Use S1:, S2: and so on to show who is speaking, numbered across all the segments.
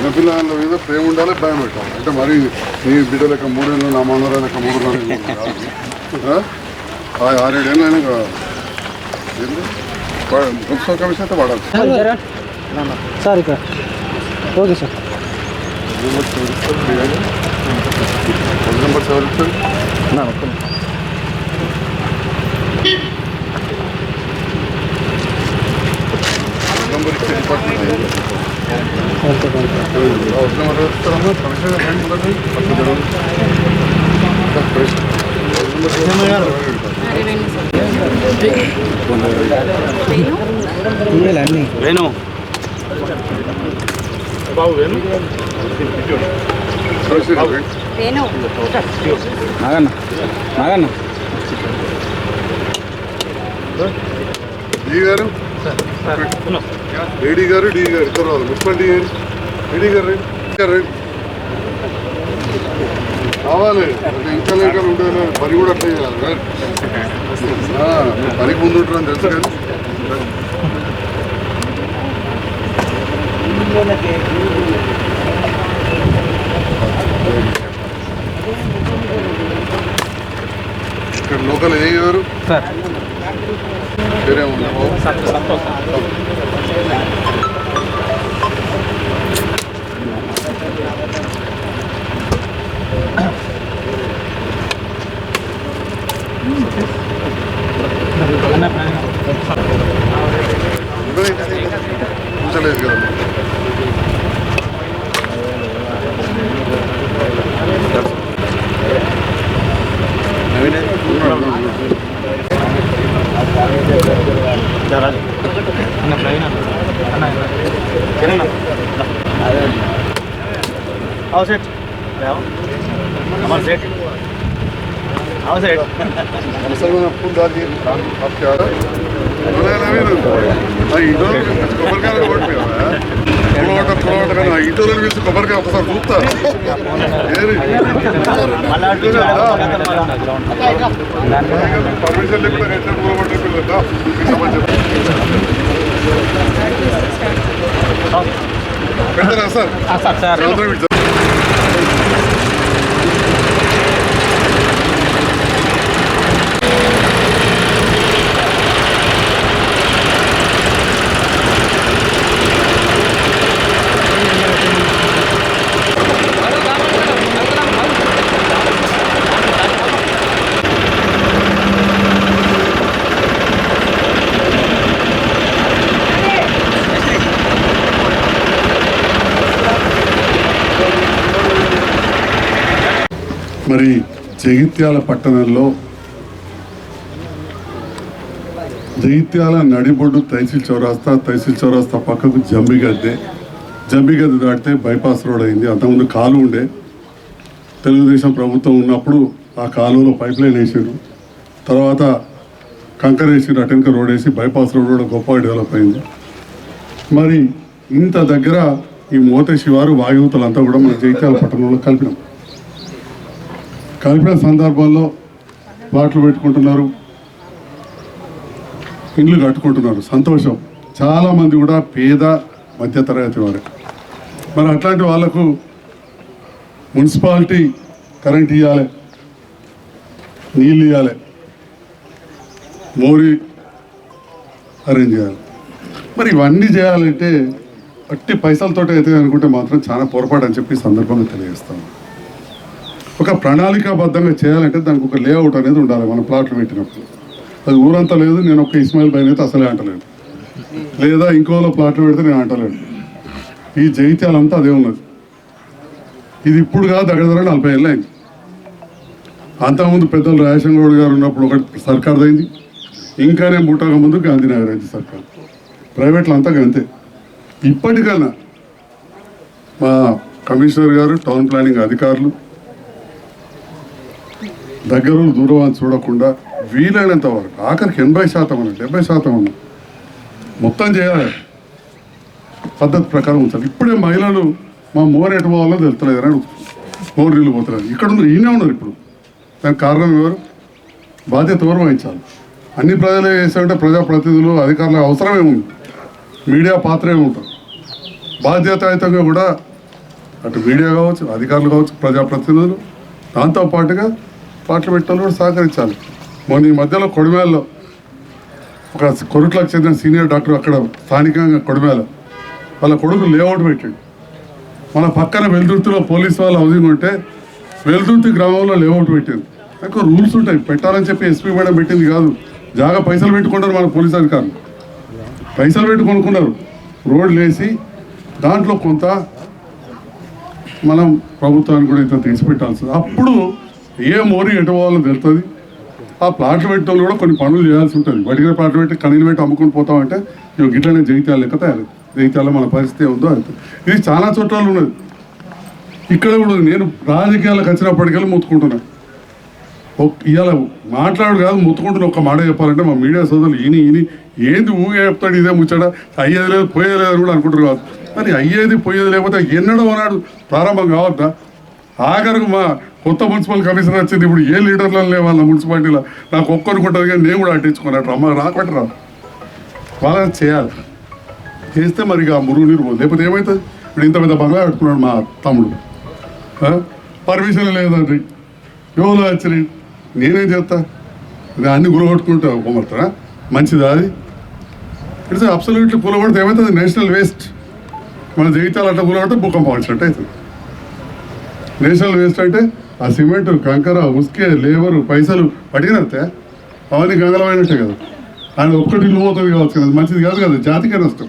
S1: చిన్నపిల్లల మీద ప్రేమ ఉండాలి భయం పెట్టాలి అంటే మరి నీ బిడ్డ లెక్క మూడేళ్ళు నా మనర లెక్క మూడు ఆరేడేళ్ళు అయినా కాదు. ఏంది? వా- మున్సిపల్ కమిషన్ అయితే వాడాలి.
S2: సార్ ఇక్కడ. Okay sir.
S1: ఫోన్ నెంబర్ ఎవరు ఇచ్చారు ఫోన్ నెంబర్ ఇచ్చే డిపార్ట్మెంట్ ఏది?
S2: ఓకే ఓకే
S1: హౌస్ నెంబర్ ఇస్తారమ్మా కమిషన్ హ్యాండ్ ఉన్నది పక్కన జరగదు. కమిషన్. హౌస్ నెంబర్ ఎవరు ఇస్తారు?
S2: ఇవ్వాలి అన్నీ
S3: వేణు
S1: కమిషన్ ఇవ్వండి.
S4: వేణు
S2: నాగన్న నాగన్న
S1: డి గారు ఏడీ గారు డి గారు ఇద్దరు రావాలి మున్సిపల్ డి గారు ఏడీ గారు రండి. గారు రండి. కావాలి. ఇంకా లేక ఉండేది పని కూడా అట్లా చేయాలి పనికి ముందు ఉంటారని తెలుసు కానీ. ఇక్కడ లోకల్ ఏ గారు
S2: సార్.
S3: हमारे सेठ आओ सेठ
S1: मुसलमान आपको डाल दिए आप क्या रहा बोला ना भी ना ఇంట్లో కొబ్బరికాయ రోడ్ మీద పొలవట పొలవట కానీ ఇంట్లో పిలిచి కొబ్బరికాయ ఒకసారి చూస్తా ఏది
S3: మళ్ళా
S1: పర్మిషన్ లేకుండా ఎట్లా పొలవట పిల్లలు పెడతారా సార్
S3: సార్
S1: మరి జగిత్యాల పట్టణంలో జగిత్యాల నడిబొడ్డు తహసీల్ చౌరాస్తా తహసీల్ చౌరాస్తా పక్కకు జంబిగద్దే జంబిగద్ద దాటితే బైపాస్ రోడ్ అయింది. అంతకుముందు కాలు ఉండే. తెలుగుదేశం ప్రభుత్వం ఉన్నప్పుడు ఆ కాలువలో పైప్ లైన్ వేసారు తర్వాత కంకర వేసి అటెన్క రోడ్ వేసి బైపాస్ రోడ్ కూడా గొప్ప డెవలప్ అయింది. మరి ఇంత దగ్గర ఈ మోతే శివారు వాయువుతలంతా కూడా మన జగిత్యాల పట్టణంలో కలిపినాం. కలిపిన సందర్భంలో బాటలు పెట్టుకుంటున్నారు. ఇండ్లు కట్టుకుంటున్నారు. సంతోషం. చాలామంది కూడా పేద మధ్యతరగతి వారు. మరి అట్లాంటి వాళ్ళకు మున్సిపాలిటీ కరెంట్ ఇవ్వాలి నీళ్ళు ఇవ్వాలి మోరీ అరేంజ్ చేయాలి. మరి ఇవన్నీ చేయాలంటే అట్టి పైసలతోటి అయితే అనుకుంటే మాత్రం చాలా పొరపాటు అని చెప్పి సందర్భంగా తెలియజేస్తాను. ఒక ప్రణాళికాబద్ధంగా చేయాలంటే దానికి ఒక లేఅవుట్ అనేది ఉండాలి మన ప్లాట్లు పెట్టినప్పుడు. అది ఊరంతా లేదు నేను ఒక ఇస్మాయిల్ బైన్ అయితే అసలే అంటలేను. లేదా ఇంకోలో ప్లాట్లు పెడితే నేను అంటలేను. ఈ జైత్యాలంతా అదే ఉన్నది. ఇది ఇప్పుడు కాదు దగ్గర దగ్గర నలభై ఏళ్ళు అయింది. అంతకుముందు పెద్దలు రాజశేఖర గారు ఉన్నప్పుడు ఒకటి సర్కార్ అయింది. ఇంకానే ముట్టక ముందు గాంధీనగర్ అయింది సర్కార్. ప్రైవేట్లో అంతా అంతే ఇప్పటికన్నా మా కమిషనర్ గారు టౌన్ ప్లానింగ్ అధికారులు దగ్గర దూరం అని చూడకుండా వీలైనంత వరకు ఆఖరికి ఎనభై శాతం అని డెబ్బై శాతం అని మొత్తం చేయాలి. పద్ధతి ప్రకారం ఉంచాలి. ఇప్పుడే మహిళలు మా మోర్ ఎటు పోవాలో తెలుస్తలేదు అని మోర్ నీళ్ళు పోతలేదు. ఇక్కడ ఉన్నారు ఈయనే ఉన్నారు ఇప్పుడు. దానికి కారణం ఎవరు? బాధ్యత ఎవరు వహించాలి? అన్ని ప్రజలు చేసామంటే ప్రజాప్రతినిధులు అధికారుల అవసరమే ఏముంది? మీడియా పాత్ర ఏముంటుంది? బాధ్యతాయుతంగా కూడా అటు మీడియా కావచ్చు అధికారులు కావచ్చు ప్రజాప్రతినిధులు దాంతో పాటలు పెట్టాలి కూడా సహకరించాలి. మొన్న ఈ మధ్యలో కొడిమేలలో ఒక కొరుట్లకు చెందిన సీనియర్ డాక్టర్ అక్కడ స్థానికంగా కొడిమేల. వాళ్ళ కొడుకు లేఅవుట్ పెట్టాడు. మన పక్కన వెల్దుర్తిలో పోలీస్ వాళ్ళు హౌసింగ్ ఉంటే వెల్దుర్తి గ్రామంలో లేఅవుట్ పెట్టింది ఇంకా రూల్స్ ఉంటాయి. పెట్టాలని చెప్పి ఎస్పీ మేడం పెట్టింది కాదు. జాగా పైసలు పెట్టుకుంటారు మన పోలీస్ అధికారులు. పైసలు పెట్టి కొనుక్కున్నారు. రోడ్లు వేసి దాంట్లో కొంత మనం ప్రభుత్వానికి కూడా ఇంత తీసి పెట్టాల్సింది అప్పుడు ఏ మోరీ ఎటు పోవాలో తెలుస్తుంది. ఆ ప్లాట్లు పెట్టిన కూడా కొన్ని పనులు చేయాల్సి ఉంటుంది. బడిగిన ప్లాట్లు పెట్టి కనీలు పెట్టి అమ్ముకొని పోతామంటే ఇవి గిట్లనే జగిత్యాల లెక్క తయారు. జగిత్యాల మన పరిస్థితి ఉందో అది ఇది చాలా చోట్ల ఉన్నది. ఇక్కడ కూడా నేను రాజకీయాలకు వచ్చినప్పటికెళ్ళి ముత్తుకుంటున్నా. ఒక్- ఇవాళ మాట్లాడు కాదు ముత్తుకుంటున్న ఒక మాట చెప్పాలంటే మా మీడియా సోదరులు ఈయన ఈని ఏంది ఊగే చెప్తాడు ఇదే ముచ్చాడా అయ్యేది లేదు పోయేది లేదు కూడా అనుకుంటారు కాదు మరి అయ్యేది పోయేది లేకపోతే ఎన్నడో అన్నాడు ప్రారంభం కావద్దా? ఆఖరికి మా కొత్త మున్సిపల్ కమిషనర్ వచ్చింది. ఇప్పుడు ఏ లీడర్లను లేవాళ్ళ మున్సిపాలిటీలో? నాకు ఒక్కనుకుంటుంది కానీ నేను కూడా అట్టించుకున్నట్టు అమ్మ రాకపోతే రా వాళ్ళని చేయాలి. చేస్తే మరి ఇక ఆ మురుగు నీరు పోదు. లేకపోతే ఏమవుతుంది ఇప్పుడు ఇంత పెద్ద బంగ్లా కట్టుకున్నాడు మా తమ్ముడు. పర్మిషన్ లేదండి. ఎవరు వచ్చినాయి నేనేం చేస్తా? ఇది అన్ని గురగొట్టుకుంటా పొమ్మడతా మంచిదా అది? ఇట్స్ అబ్సల్యూట్లీ కూలగొడితే ఏమవుతుంది నేషనల్ వేస్ట్ మన జీవితాలు అట్లా కూలగొడితే భూకంపం వచ్చినట్టు అవుతుంది. నేషనల్ వేస్ట్ అంటే ఆ సిమెంట్ కంకర ఉస్కే లేబరు పైసలు పట్టుకునేస్తే అవన్నీ గంగలమైనట్టే కదా. ఆయన ఒక్కటి లోతుంది కావచ్చు కదా. మంచిది కాదు కదా. జాతికే నష్టం.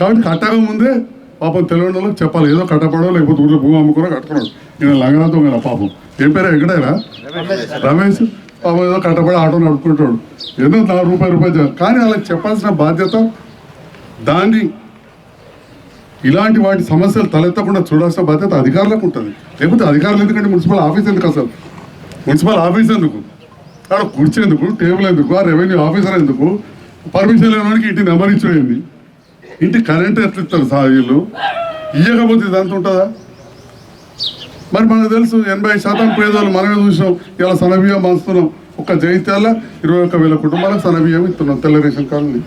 S1: కాబట్టి కట్టక ముందే పాపం తెలియని వాళ్ళకి చెప్పాలి. ఏదో కట్టపడో లేకపోతే ఊళ్ళో భూమి అమ్ముకున్నా కట్టుకున్నాడు ఈయన లంగనాథం కదా పాపం. ఏం పేరు? ఎక్కడైనా రమేష్. పాపం ఏదో కట్టపడి ఆటో నడుపుకుంటాడు. ఎన్నో నాలుగు రూపాయలు రూపాయలు కానీ వాళ్ళకి చెప్పాల్సిన బాధ్యత దాన్ని ఇలాంటి వాటి సమస్యలు తలెత్తకుండా చూడాల్సిన బాధ్యత అధికారులకు ఉంటుంది. లేకపోతే అధికారులు ఎందుకంటే మున్సిపల్ ఆఫీస్ ఎందుకు అసలు? మున్సిపల్ ఆఫీస్ ఎందుకు? అక్కడ కుర్చీ ఎందుకు? టేబుల్ ఎందుకు? ఆ రెవెన్యూ ఆఫీసర్ ఎందుకు? పర్మిషన్ లేని ఇంటి నెంబర్ ఇచ్చేయండి. ఇంటి కరెంట్ ఎట్లా ఇస్తారు సార్ వీళ్ళు? ఇయ్యకపోతే ఇదంతా ఉంటుందా? మరి మనకు తెలుసు ఎనభై శాతం పేదోళ్ళు మనమే చూసినాం. ఇలా సనబియ్యం పంచుతున్నాం. ఒక జైత్యాల ఇరవై ఒక్క వేల కుటుంబాలకు సనబియ్యం ఇస్తున్నాం తెల్ల రేషన్ కార్డుని.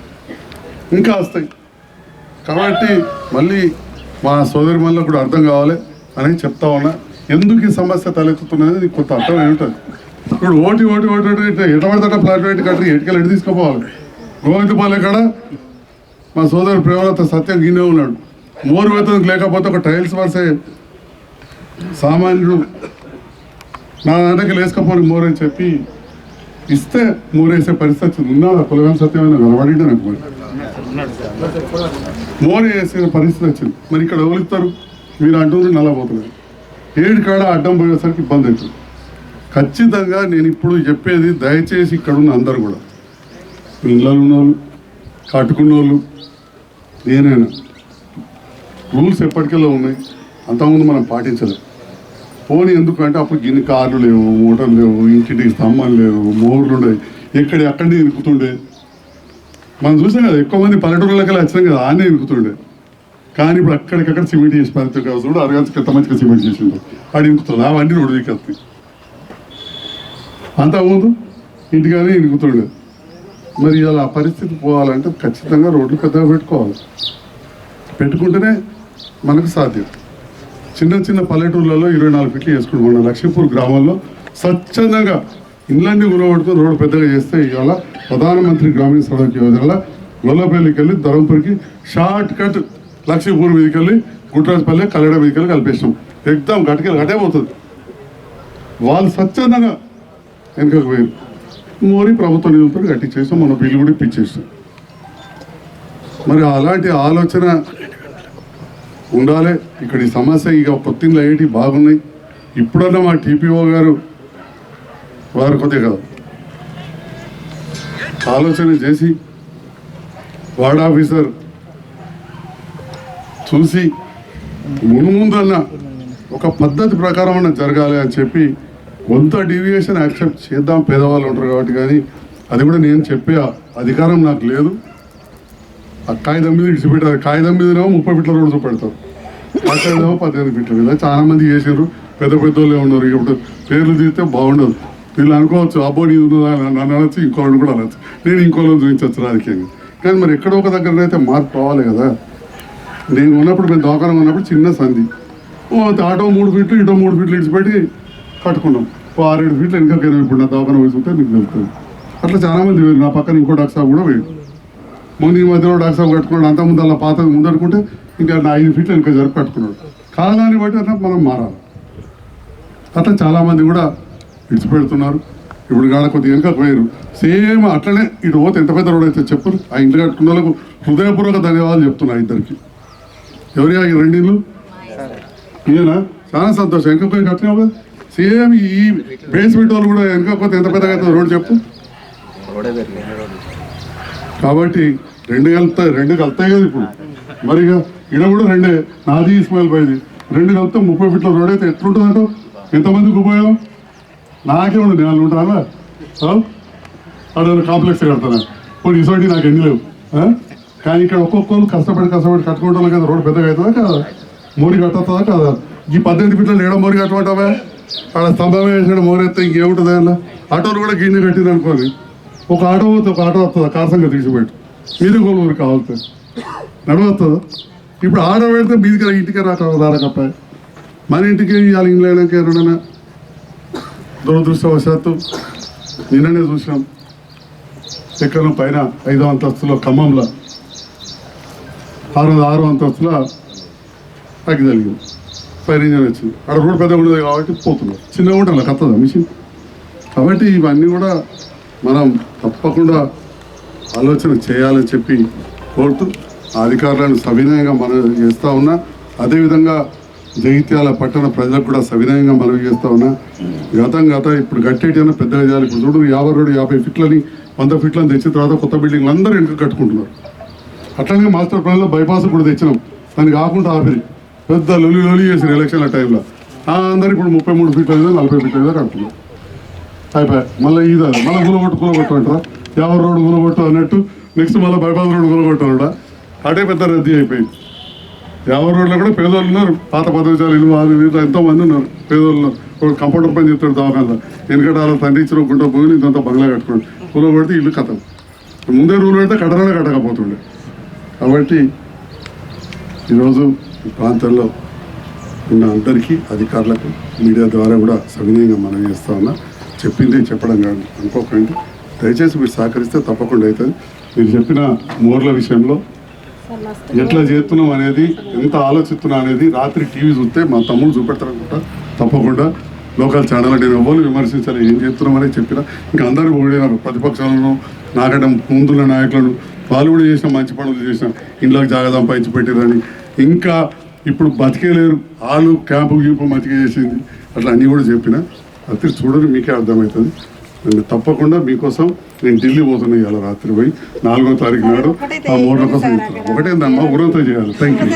S1: ఇంకా వస్తాయి. కాబట్టి మళ్ళీ మా సోదరి మళ్ళీ కూడా అర్థం కావాలి అని చెప్తా ఉన్నా. ఎందుకు ఈ సమస్య తలెత్తుతున్నది? కొంత అర్థం ఏమిటది ఇప్పుడు ఓటి ఓటి ఓటి ఓటి ఇట్లా ఎట పడతా ప్లాట్ పెట్టి కట్టి ఎటుకలు ఎటు తీసుకుపోవాలి? గోవిందపాలెం కాడ మా సోదరు ప్రేమలత సత్యం గిన్నె ఉన్నాడు. మోరు వేతనకు లేకపోతే ఒక టైల్స్ వరసే సామాన్యుడు నా దాంట్లోకి లేసుకపోని మోరని చెప్పి ఇస్తే మోరేసే పరిస్థితి వచ్చింది ఉన్నాడు కులగం సత్యమైన కనబడిండు నాకు మరి. మోరు వేసే పరిస్థితి వచ్చింది. మరి ఇక్కడ ఎవరిస్తారు మీరు అంటున్నారు నల్లబోతున్నారు ఏడు కాడ అడ్డం పోయేసరికి ఇబ్బంది అవుతుంది. ఖచ్చితంగా నేను ఇప్పుడు చెప్పేది దయచేసి ఇక్కడ ఉన్న అందరు కూడా. పిల్లలు ఉన్నోళ్ళు కట్టుకున్న వాళ్ళు నేనైనా. రూల్స్ ఎప్పటికెళ్ళో ఉన్నాయి. అంతకుముందు మనం పాటించలేం పోనీ ఎందుకంటే అప్పుడు గిన్ని కార్లు లేవు మోటార్లు లేవు ఇంటింటికి స్తంభాలు లేవు మోర్లు ఉండేవి. ఎక్కడ ఎక్కడి ఇరుకుతుండే. మనం చూసాం కదా ఎక్కువ మంది పల్లెటూరులకి వచ్చినాం కదా ఆనే ఇరుకుతుండే. కానీ ఇప్పుడు అక్కడికక్కడ సిమెంట్ చేసి పరిస్థితి కాదు చూడు అరగంట క్రితం మంచిగా సిమెంట్ చేసిండు. ఆడు ఇరుకుతుంది అవన్నీ రోడ్డు ఎక్కి అంతా ముందు ఇంటికానే ఇరుకుతుండే. మరి ఇలా పరిస్థితి పోవాలంటే ఖచ్చితంగా రోడ్లు పెద్దగా పెట్టుకోవాలి. పెట్టుకుంటేనే మనకు సాధ్యం. చిన్న చిన్న పల్లెటూర్లలో ఇరవై నాలుగు ఫీట్లు వేసుకుంటాం. మన లక్ష్మీపూర్ గ్రామంలో స్వచ్ఛందంగా ఇళ్ళన్నీ గురబడుతూ రోడ్డు పెద్దగా చేస్తే ఇవాళ ప్రధానమంత్రి గ్రామీణ సడక్ యోజనలో గొల్లపల్లికి వెళ్ళి ధరంపూర్కి షార్ట్ కట్ లక్ష్మీపూర్ మీదకి వెళ్ళి గుట్రాజపల్లి కల్లడ మీదకి వెళ్ళి కలిపేసినాం. ఎగ్దాం గట్టుకెళ్ళి గట్టే పోతుంది. వాళ్ళు స్వచ్ఛందంగా వెనుకకు పోయారు. మోరీ ప్రభుత్వ నిధులతో కట్టించేసాం మన బిల్లు కూడా ఇప్పించేసాం మరి అలాంటి ఆలోచన ఉండాలి. ఇక్కడ ఈ సమస్య ఇక కొత్తింగ్లు అయ్యేటి బాగున్నాయి. ఇప్పుడన్నా మా టీపీఓ గారు వారు కొద్దిగా ఆలోచన చేసి వార్డ్ ఆఫీసర్ చూసి మునుముందన్న ఒక పద్ధతి ప్రకారం అన్న జరగాలి అని చెప్పి కొంత డీవియేషన్ యాక్సెప్ట్ చేద్దాం. పేదవాళ్ళు ఉంటారు కాబట్టి కానీ అది కూడా నేను చెప్పే అధికారం నాకు లేదు. ఆ కాగితం మీద ఇడిచిపెట్టారు కాగితం మీదనేమో ముప్పై ఫీట్ల రోడ్డు చూపెడతారు. అక్కడేమో పదిహేను ఫీట్ల మీద. చాలా మంది చేసారు పెద్ద పెద్ద వాళ్ళే ఉన్నారు. ఇప్పుడు పేర్లు తీస్తే బాగుండదు. వీళ్ళు అనుకోవచ్చు అబ్బో నీ ఉన్నదా? అని నన్ను అనొచ్చు ఇంకోళ్ళని కూడా అనొచ్చు. నేను ఇంకోళ్ళని చూపించవచ్చు రాజకీయంగా. కానీ మరి ఎక్కడో ఒక దగ్గర అయితే మార్పు రావాలి కదా. నేను ఉన్నప్పుడు మేము దోకాణం ఉన్నప్పుడు చిన్న సంధి. ఓ ఆటో మూడు ఫీట్లు ఇటో మూడు ఫీట్లు ఇడిచిపెట్టి కట్టుకున్నాం. ఓ ఆరేడు ఫీట్లు వెనకకైనా ఇప్పుడు నా దవాఖాన వేసుకుంటే ఉంటే మీకు తెలుస్తుంది. అట్లా చాలా మంది వేరు నా పక్కన ఇంకో డాక్టర్ కూడా వేరు ముందు ఈ మధ్యలో డాక్టర్ సాబ్ కట్టుకున్నాడు. అంత ముందు అలా పాత ముందు అనుకుంటే ఇంకా నా ఐదు ఫీట్లు వెనక జరిపి కట్టుకున్నాడు. కాలాన్ని బట్టి అట్లా మనం మారాలి. అట్లా చాలా మంది కూడా విడిచిపెడుతున్నారు. ఇప్పుడు కాడ కొద్దిగా వెనుక పోయారు. సేమ్ అట్లనే ఇటు పోతే ఎంత పెద్ద రోడ్ అయితే చెప్పరు. ఆ ఇంట్లో కట్టుకున్న వాళ్ళకు హృదయపూర్వక ధన్యవాదాలు చెప్తున్నా ఇద్దరికి. ఎవరి ఈ రెండిళ్ళు ఈయన? చాలా సంతోషం. వెనక పోయి కట్టినావు కదా? సేమ్ ఈ బేస్మెంట్ వాళ్ళు కూడా వెనక పోతే ఎంత పెద్దగా అవుతుంది రోడ్ చెప్పు. కాబట్టి రెండు కలుతాయి రెండు కలుతాయి కదా ఇప్పుడు. మరి ఇక కూడా రెండే. నాది ఇస్మాయిల్ పైది రెండు కలిపితే ముప్పై ఫీట్ల రోడ్ అయితే ఎట్లుంటుందంట ఎంతమందికి ఉపయోగం? నాకే ఉండదు వాళ్ళు ఉంటారా? అదే కాంప్లెక్స్ కడతాను? ఇప్పుడు ఇసోటి నాకు ఎన్ని లేవు. కానీ ఇక్కడ ఒక్కొక్కరు కష్టపడి కష్టపడి కట్టుకుంటాను కదా రోడ్ పెద్దగా అవుతుందా కాదా? మోరి కట్టుతుందా కాదా? ఈ పద్దెనిమిది ఫీట్ల ఏడో మోరి కట్టమంటావా? అక్కడ స్తంభమే వేసాడు మోరెత్తే ఎత్తే ఇంకేముంటుంది అన్న ఆటోలు కూడా గిన్నె కట్టింది అనుకోని ఒక ఆటో పోతే ఒక ఆటో వస్తుందా? కారసంగా తీసిపెట్టు. మీరు కొలువురు కావాలి నడవద్దు ఇప్పుడు ఆడ పెడితే మీదికి ఇంటికి రాక రారకప్ప మన ఇంటికి ఇవాళ ఇంట్లో అయినాక ఎవరైనా దురదృష్టవశాత్తు నిన్ననే చూసినాం. ఎక్కడ పైన ఐదో అంతస్తులో ఖమ్మంలో. ఆరు ఆరో అంతస్తులో అగ్గి జరిగింది ఫైర్ ఇంజన్ వచ్చింది. అక్కడ రోడ్ పెద్ద ఉండదు కాబట్టి పోతున్నారు చిన్నగా ఉండాలి కత్తదా మిషన్? కాబట్టి ఇవన్నీ కూడా మనం తప్పకుండా ఆలోచన చేయాలని చెప్పి కోరుతూ అధికారులను సవినయంగా మనం చేస్తూ ఉన్నా. అదేవిధంగా జగిత్యాల పట్టణ ప్రజలకు కూడా సవినయంగా మనవి చేస్తూ ఉన్నా. గతం గత ఇప్పుడు కట్టేటైనా పెద్దగా చేయాలి ఇప్పుడు చూడు యాభై రెండు యాభై ఫీట్లని వంద ఫీట్లని తెచ్చిన తర్వాత కొత్త బిల్డింగ్లు అందరూ ఇంటికి కట్టుకుంటున్నారు. అట్లనే మాస్టర్ ప్లాన్లో బైపాస్ కూడా తెచ్చినాం. దాన్ని కాకుండా ఆఫీ పెద్ద లొలి లొలి చేసిన ఎలక్షన్ల టైంలో. అందరూ ఇప్పుడు ముప్పై మూడు ఫీట్ల నలభై ఫీట్ల మీద కడుతున్నారు. అయిపోయి. మళ్ళీ ఇది మళ్ళీ గులగొట్టు గులగొట్టు అంటారా? యావ రోడ్డు గులగొట్టు అన్నట్టు నెక్స్ట్ మళ్ళీ బైపాస్ రోడ్డు గులగొట్టు అనడా అటే పెద్ద రద్దీ అయిపోయింది యావ రోడ్లో కూడా పేదోళ్ళు ఉన్నారు పాత పదవిచాలు ఇల్లు వాళ్ళు వీళ్ళు ఉన్నారు పేదోళ్ళు ఒక కంప్యూటర్ పని చెప్తాడు దవాఖాన ఎందుకంటే వాళ్ళ తండ్రి ఇచ్చిన గుంట పోయి ఇంత బంగ్లా కట్టుకోండి కూల ఇల్లు కథం ముందే రూల్ పెడితే కట్టడానికి కట్టకపోతుండే కాబట్టి ఈరోజు ఈ ప్రాంతంలో ఉన్న అందరికీ అధికారులకు మీడియా ద్వారా కూడా సవినయంగా మనం చేస్తా ఉన్నా. చెప్పింది చెప్పడం కాదు. అనుకోకండి దయచేసి మీరు సహకరిస్తే తప్పకుండా అవుతుంది. మీరు చెప్పిన మోర్ల విషయంలో ఎట్లా చేస్తున్నాం అనేది ఎంత ఆలోచిస్తున్నాం అనేది రాత్రి టీవీ చూస్తే మా తమ్ముడు చూపెడతారనుకుంటా తప్పకుండా లోకల్ ఛానల్ నేను ఎవరు విమర్శించాలి ఏం చేస్తున్నాం అనేది చెప్పిన. ఇంకా అందరూ ఓడినారు ప్రతిపక్షాలను నాకంటే ముందున్న నాయకులను వాళ్ళు కూడా చేసిన మంచి పనులు చేసిన ఇంట్లోకి జాగా సంపాదించి పెట్టారని. ఇంకా ఇప్పుడు బతికేలేరు వాళ్ళు క్యాంపు గీంపు బతికే చేసింది అట్లా అన్నీ కూడా చెప్పిన. అతి చూడని మీకే అర్థమవుతుంది. నేను తప్పకుండా మీకోసం నేను ఢిల్లీ పోతున్నా ఇవాళ రాత్రి పోయి నాలుగో తారీఖు నాడు ఆ మూడు కోసం ఒకటే దమ్మా ఊరంతా చేయాలి. Thank you